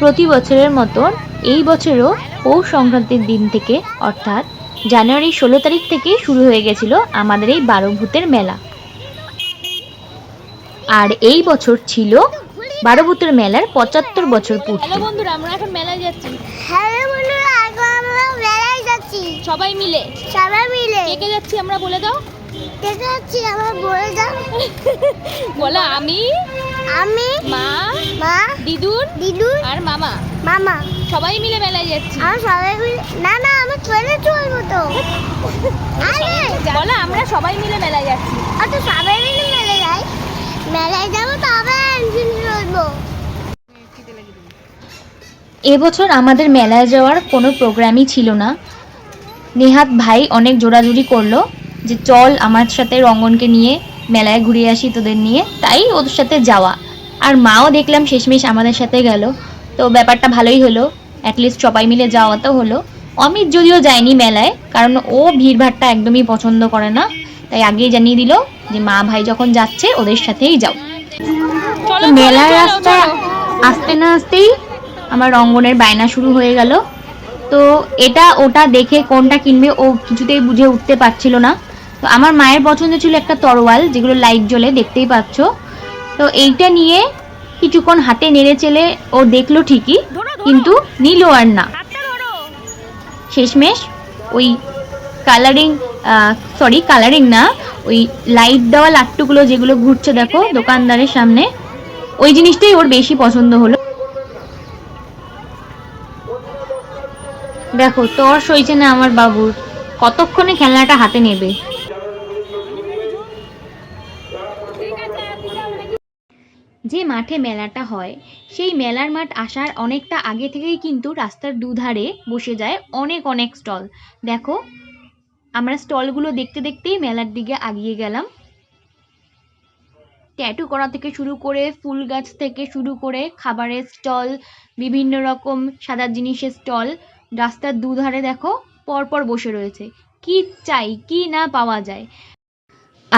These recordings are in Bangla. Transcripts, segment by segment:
প্রতি বছরের মতন এই বছরও পৌষ সংক্রান্তির দিন থেকে অর্থাৎ জানুয়ারি ষোলো তারিখ থেকে শুরু হয়ে গেছিল আমাদের এই বারো ভূতের মেলা। আর এই বছর ছিল বারো ভূতের মেলার পঁচাত্তর বছর পূর্তি। হ্যালো বন্ধুরা আমরা এখন মেলায় যাচ্ছি। হ্যালো বন্ধুরা এখন আমরা বেড়াই যাচ্ছি। সবাই মিলে। সবাই মিলে। কে কে যাচ্ছি আমরা বলে দাও। দেখে যাচ্ছি আমার বলে দাও। বলো আমি আমি মা মা দিদুন দিদু আর মামা। মামা। সবাই মিলে মেলায় যাচ্ছি। আর সবাই মিলে না না আমি ট্রেনে চলবো তো। আরে! বলো আমরা সবাই মিলে মেলায় যাচ্ছি। অত সবাই মিলে মেলে যাই? মেলায় যাব তবে ইঞ্জিন চলবো এবছর আমাদের মেলায় যাওয়ার কোনো প্রোগ্রামই ছিল না। নেহাত ভাই অনেক জোরাজুরি করল যে চল আমার সাথে রঙ্গনকে নিয়ে মেলায় ঘুরে আসি তোদের নিয়ে তাই ওদের সাথে যাওয়া। আর মাও দেখলাম শেষমেশ আমাদের সাথে গেল। তো ব্যাপারটা ভালোই হলো অ্যাটলিস্ট সবাই মিলে যাওয়া তো হলো। অমিত যদিও যায়নি মেলায় কারণ ও ভিড়ভাড়টা একদমই পছন্দ করে না। তাই আগেই জানিয়ে দিল যে মা ভাই যখন যাচ্ছে ওদের সাথেই যাও। মেলার রাস্তা আসতে না আসতেই আমার রঙ্গনের বায়না শুরু হয়ে গেল। তো এটা ওটা দেখে কোনটা কিনবে ও কিছুতেই বুঝে উঠতে পারছিল না। তো আমার মায়ের পছন্দ ছিল একটা তরোয়াল যেগুলো লাইট জ্বলে দেখতেই পাচ্ছ। তো এইটা নিয়ে কিছুক্ষণ হাতে নেড়ে চেলে ও দেখল ঠিকই কিন্তু নিল আর না। শেষমেশ ওই কালারিং সরি কালারিং না ওই লাইট দেওয়া লাট্টুগুলো যেগুলো ঘুরছে দেখো দোকানদারের সামনে ওই জিনিসটাই ওর বেশি পছন্দ হলো। দেখো তোর সইছে না আমার বাবুর। কতক্ষণে খেলনাটা হাতে নেবে? মাঠে মেলাটা হয়। সেই মেলার মাঠ আসার অনেকটা আগে থেকেই কিন্তু রাস্তার দুধারে বসে যায় অনেক অনেক স্টল। দেখো, আমরা স্টলগুলো দেখতে দেখতেই মেলার দিকে আগিয়ে গেলাম। ট্যাটু করা থেকে শুরু করে, ফুল গাছ থেকে শুরু করে, খাবারের স্টল, বিভিন্ন রকম সাদা জিনিসের স্টল, রাস্তার দুধারে দেখো, পরপর বসে রয়েছে। কি চাই, কি না পাওয়া যায়।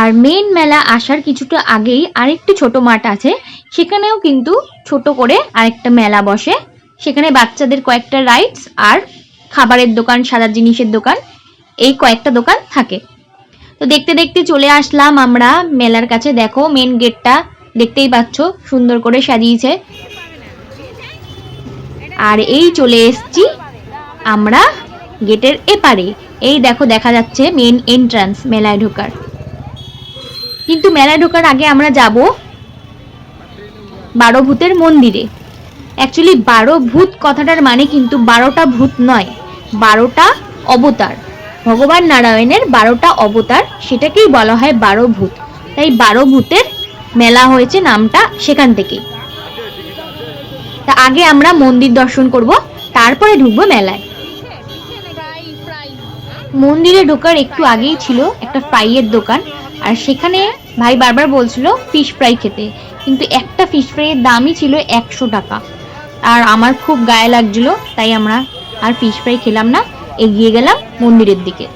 আর মেন মেলা আসার কিছুটা আগেই আরেকটি ছোট মাঠ আছে, সেখানেও কিন্তু ছোট করে আরেকটা মেলা বসে। সেখানে বাচ্চাদের কয়েকটা রাইডস আর খাবারের দোকান, সাদা জিনিসের দোকান, এই কয়েকটা দোকান থাকে। তো দেখতে দেখতে চলে আসলাম আমরা মেলার কাছে। দেখো মেন গেটটা দেখতেই পাচ্ছ, সুন্দর করে সাজিয়েছে। আর এই চলে এসছি আমরা গেটের এপারে। এই দেখো, দেখা যাচ্ছে মেন এন্ট্রান্স মেলায় ঢোকার। কিন্তু মেলায় ঢোকার আগে আমরা যাব বারো ভূতের মন্দিরে। অ্যাকচুয়ালি বারো ভূত কথাটার মানে কিন্তু বারোটা ভূত নয়, বারোটা অবতার। ভগবান নারায়ণের বারোটা অবতার, সেটাকেই বলা হয় বারো ভূত। তাই বারো ভূতের মেলা হয়েছে নামটা সেখান থেকেই তা আগে আমরা মন্দির দর্শন করব, তারপরে ঢুকবো মেলায়। মন্দিরে ঢোকার একটু আগেই ছিল একটা ফ্রাইয়ের দোকান। আর সেখানে ভাই বারবার বলছিল ফিশ ফ্রাই খেতে। কিন্তু একটা ফিশ ফ্রাইয়ের দামই ছিল একশো টাকা। আর আমার খুব গায়ে লাগছিল, তাই আমরা আর ফিশ ফ্রাই খেলাম না, এগিয়ে গেলাম মন্দিরের দিকে।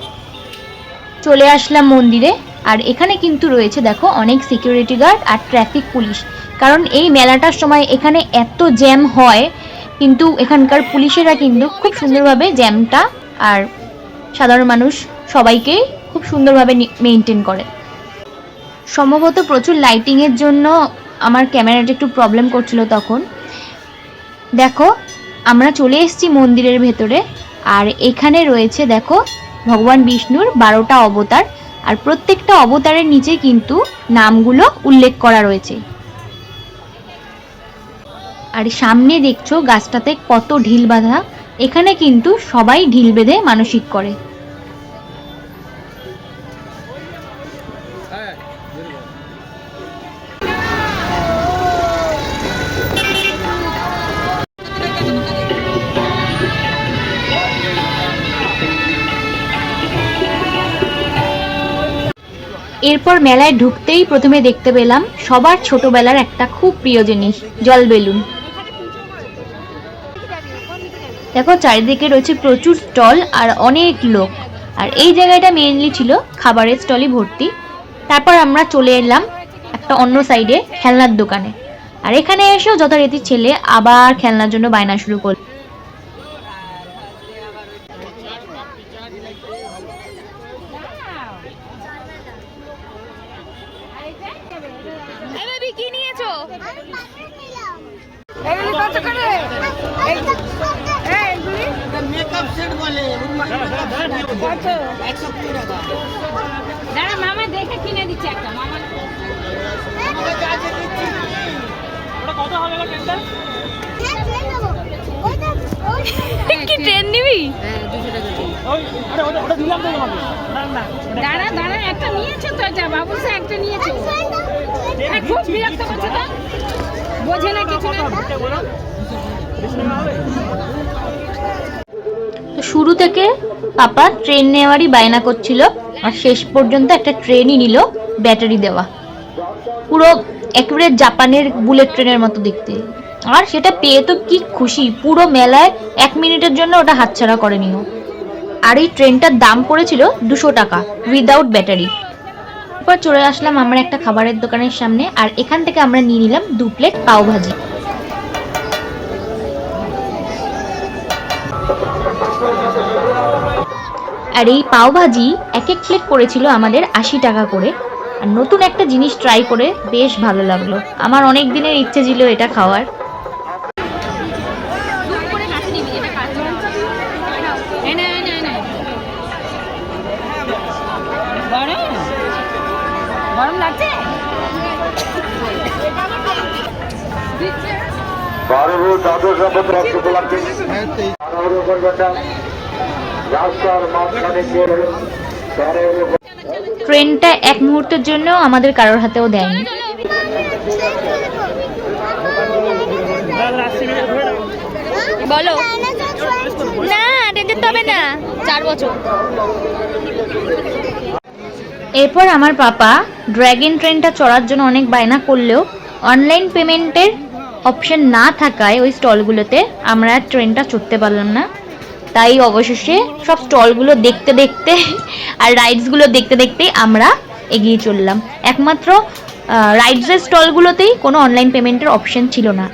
চলে আসলাম মন্দিরে, আর এখানে কিন্তু রয়েছে দেখো অনেক সিকিউরিটি গার্ড আর ট্রাফিক পুলিশ কারণ এই মেলাটার সময় এখানে এত জ্যাম হয়, কিন্তু এখানকার পুলিশেরা কিন্তু খুব সুন্দরভাবে জ্যামটা আর সাধারণ মানুষ সবাইকেই খুব সুন্দরভাবে মেনটেন করে। সম্ভবত প্রচুর লাইটিংয়ের জন্য আমার ক্যামেরাটা একটু প্রবলেম করছিল তখন। দেখো, আমরা চলে এসেছি মন্দিরের ভেতরে, আর এখানে রয়েছে, দেখো, ভগবান বিষ্ণুর বারোটা অবতার, আর প্রত্যেকটা অবতারের নিচে কিন্তু নামগুলো উল্লেখ করা রয়েছে। আর সামনে দেখছ গাছটাতে কত ঢিল বাঁধা, এখানে কিন্তু সবাই ঢিল বেঁধে মানসিক করে। এরপর মেলায় ঢুকতেই প্রথমে দেখতে পেলাম সবার ছোটবেলার একটা খুব প্রিয় জিনিস, জল বেলুন। দেখো, চারিদিকে রয়েছে প্রচুর স্টল আর অনেক লোক। আর এই জায়গাটা মেইনলি ছিল খাবারের স্টলই ভর্তি। তারপর আমরা চলে এলাম একটা অন্য সাইডে খেলনার দোকানে। আর এখানে এসেও যথারীতি ছেলে আবার খেলনার জন্য বায়না শুরু করল এই বেবি কি নিয়েছো আমি পাখি নিলাম এগুলি কত করে এই এইগুলি মেকআপ সেট বলে কত? দাঁড়া মামা দেখে কিনে দিচ্ছে একটা মামা। কি ট্রেন নিবি? দাঁড়া দাঁড়া একটা নিয়েছো তো এটা বাবু একটা নিয়েছো। হ্যাঁ, খুব বিরক্ত করছে তো? বোঝে না কিছু না। শুরু থেকে পাপা ট্রেন নেওয়ারই বায়না করছিল, আর শেষ পর্যন্ত একটা ট্রেনই নিল ব্যাটারি দেওয়া। পুরো একেবারে জাপানের বুলেট ট্রেনের মতো দেখতে। আর সেটা পেয়ে তো কি খুশি, পুরো মেলায় এক মিনিটের জন্য ওটা হাতছাড়া করেনিও আর এই ট্রেনটার দাম পড়েছিল দুশো টাকা উইদাউট ব্যাটারি এরপর চলে আসলাম আমার একটা খাবারের দোকানের সামনে, আর এখান থেকে আমরা নিয়ে নিলাম দু প্লেট পাও আর এই পাওভাজি এক এক প্লেট পড়েছিল আমাদের আশি টাকা করে। আর নতুন একটা জিনিস ট্রাই করে বেশ ভালো লাগল। আমার অনেক দিনের ইচ্ছে ছিল এটা খাওয়ার। বারো দ্বাদশ উপলক্ষে বারো করবেন রাস্তার মাঝখানে ট্রেনটা এক মুহূর্তের জন্য আমাদের কারোর হাতেও দেয়নি। বলো। না না। চার বছর। এরপর আমার পাপা ড্র্যাগন ট্রেনটা চড়ার জন্য অনেক বায়না করলেও অনলাইন পেমেন্টের অপশন না থাকায় ওই স্টলগুলোতে আমরা আর ট্রেনটা চড়তে পারলাম না। তাই অবশেষে সব স্টলগুলো দেখতে দেখতে আর রাইডসগুলো দেখতে দেখতেই আমরা এগিয়ে চললাম। একমাত্র রাইডসের স্টলগুলোতেই কোনো অনলাইন পেমেন্টের অপশন ছিল না।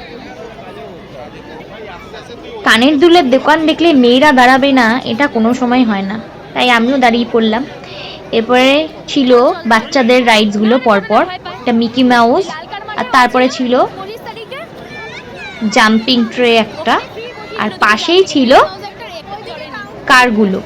কানের দুলের দোকান দেখলে মেয়েরা দাঁড়াবে না, এটা কোনো সময় হয় না। তাই আমিও দাঁড়িয়ে পড়লাম। এরপরে ছিল বাচ্চাদের রাইডসগুলো পরপর, একটা মিকি মাউস, আর তারপরে ছিল জাম্পিং ট্রে একটা, আর পাশেই ছিল কারগুলো।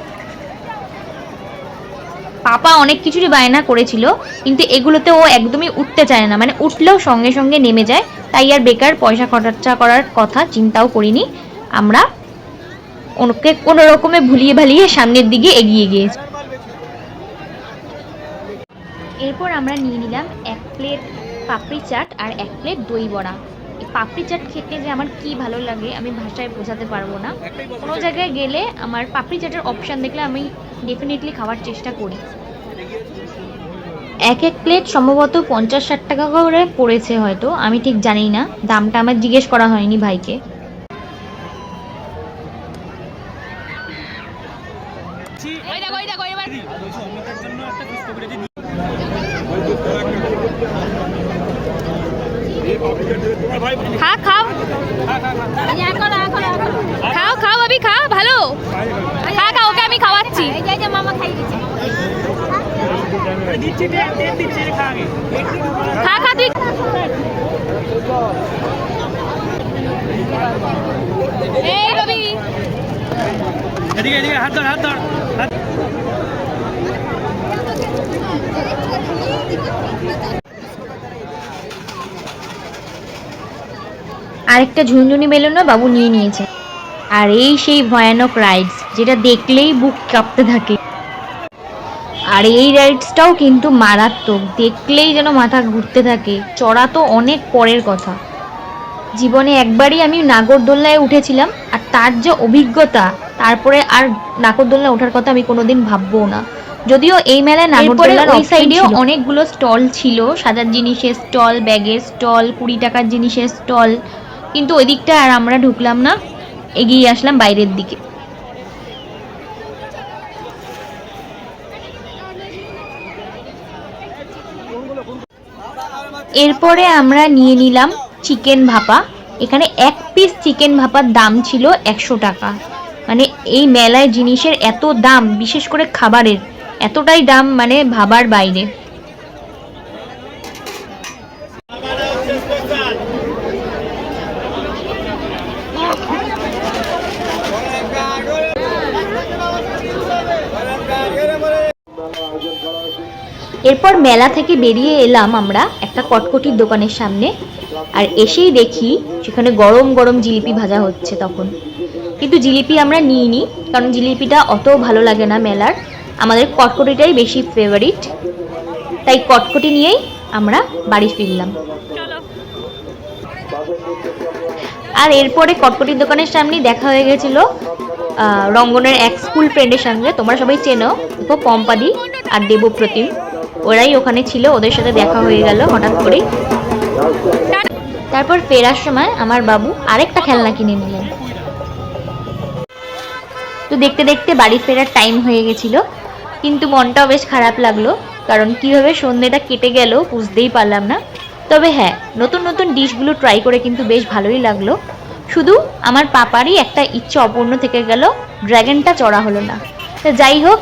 পাপা অনেক কিছুরই বায়না করেছিল, কিন্তু এগুলোতে ও একদমই উঠতে চায় না। মানে উঠলেও সঙ্গে সঙ্গে নেমে যায়। তাই আর বেকার পয়সা খরচা করার কথা চিন্তাও করিনি। আমরা ওকে কোনো রকমে ভুলিয়ে ভালিয়ে সামনের দিকে এগিয়ে গিয়েছি। এরপর আমরা নিয়ে নিলাম এক প্লেট পাপড়ি চাট আর এক প্লেট দই বড়া। পাপড়ি চাট খেতে যে আমার কি ভালো লাগে আমি ভাষায় বোঝাতে পারব না। কোনো জায়গায় গেলে আমার পাপড়ি চাটের অপশান দেখলে আমি ডেফিনেটলি খাওয়ার চেষ্টা করি। এক এক প্লেট সম্ভবত পঞ্চাশ ষাট টাকা করে পড়েছে হয়তো আমি ঠিক জানি না দামটা আমার জিজ্ঞেস করা হয়নি ভাইকে। ওই দেখো ওই দেখো এবার খা, খাও। খাও খাও আবি খা, ভালো। খা খা, ওকে আমি খাওয়াচ্ছি। খা খা, তুই। এই রবি এদিকে এদিকে, হাত ধর হাত ধর। হাত আরেকটা ঝুনঝুনি বেলুনও বাবু নিয়ে নিয়েছে। আর এই সেই ভয়ানক রাইডস যেটা দেখলেই বুক কাঁপতে থাকে। আর এই রাইডসটাও কিন্তু মারাত্মক দেখলেই যেন মাথা ঘুরতে থাকে। চড়া তো অনেক পরের কথা। জীবনে একবারই আমি নাগরদোল্লায় উঠেছিলাম আর তার যে অভিজ্ঞতা তারপরে আর নাগরদোল্লায় ওঠার কথা আমি কোনোদিন ভাববো না। যদিও এই মেলায় নাগরদোল্লার ওই সাইডেও অনেকগুলো স্টল ছিল সাজার জিনিসের স্টল ব্যাগের স্টল কুড়ি টাকার জিনিসের স্টল কিন্তু ওই দিকটা আর আমরা ঢুকলাম না। এগিয়ে আসলাম বাইরের দিকে। এরপরে আমরা নিয়ে নিলাম চিকেন ভাপা। এখানে এক পিস চিকেন ভাপার দাম ছিল একশো টাকা। মানে এই মেলায় জিনিসের এত দাম, বিশেষ করে খাবারের, এতটাই দাম মানে ভাবার বাইরে। এরপর মেলা থেকে বেরিয়ে এলাম আমরা একটা কটকটির দোকানের সামনে। আর এসেই দেখি সেখানে গরম গরম জিলিপি ভাজা হচ্ছে তখন। কিন্তু জিলিপি আমরা নিইনি, কারণ জিলিপিটা অত ভালো লাগে না মেলার। আমাদের কটকটিটাই বেশি ফেভারিট তাই কটকটি নিয়েই আমরা বাড়ি ফিরলাম। আর এরপরে কটকটির দোকানের সামনেই দেখা হয়ে গেছিল রঙ্গনের এক স্কুল ফ্রেন্ডের সঙ্গে। তোমরা সবাই চেনো পম্পাদি আর দেবপ্রতিম। ওরাই ওখানে ছিল, ওদের সাথে দেখা হয়ে গেল হঠাৎ করেই। তারপর ফেরার সময় আমার বাবু আরেকটা খেলনা কিনে নিলেন। তো দেখতে দেখতে বাড়ি ফেরার টাইম হয়ে গেছিল, কিন্তু মনটাও বেশ খারাপ লাগল, কারণ কীভাবে সন্ধ্যেটা কেটে গেল বুঝতেই পারলাম না। তবে হ্যাঁ নতুন নতুন ডিশগুলো ট্রাই করে কিন্তু বেশ ভালোই লাগল। শুধু আমার পাপারই একটা ইচ্ছে অপূর্ণ থেকে গেল ড্র্যাগনটা চড়া হলো না। তো যাই হোক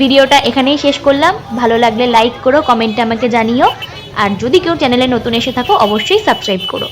ভিডিওটা এখানেই শেষ করলাম। ভালো লাগলে লাইক করো কমেন্টে আমাকে জানিও। আর যদি কেউ চ্যানেলে নতুন এসে থাকো, অবশ্যই সাবস্ক্রাইব করো।